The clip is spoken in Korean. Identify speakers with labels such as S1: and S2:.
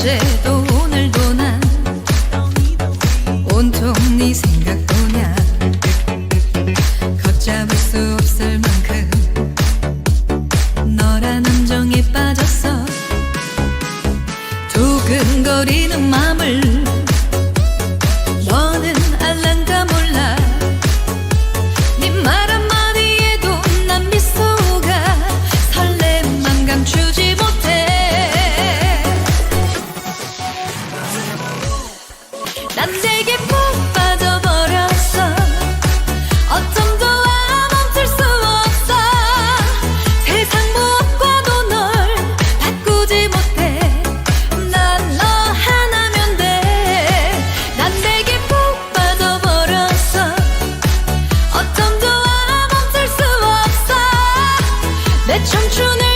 S1: 어제도 오늘도 난 온통 네 생각도냐 걷잡을 수 없을 만큼 너란 감정에 빠졌어 두근거리는 맘을 난 내게 푹 빠져버렸어. 어쩜 좋아 멈출 수 없어. 세상 무엇과도 널 바꾸지 못해. 난 너 하나면 돼 난 내게 푹 빠져버렸어. 어쩜 좋아 멈출 수 없어. 내 청춘을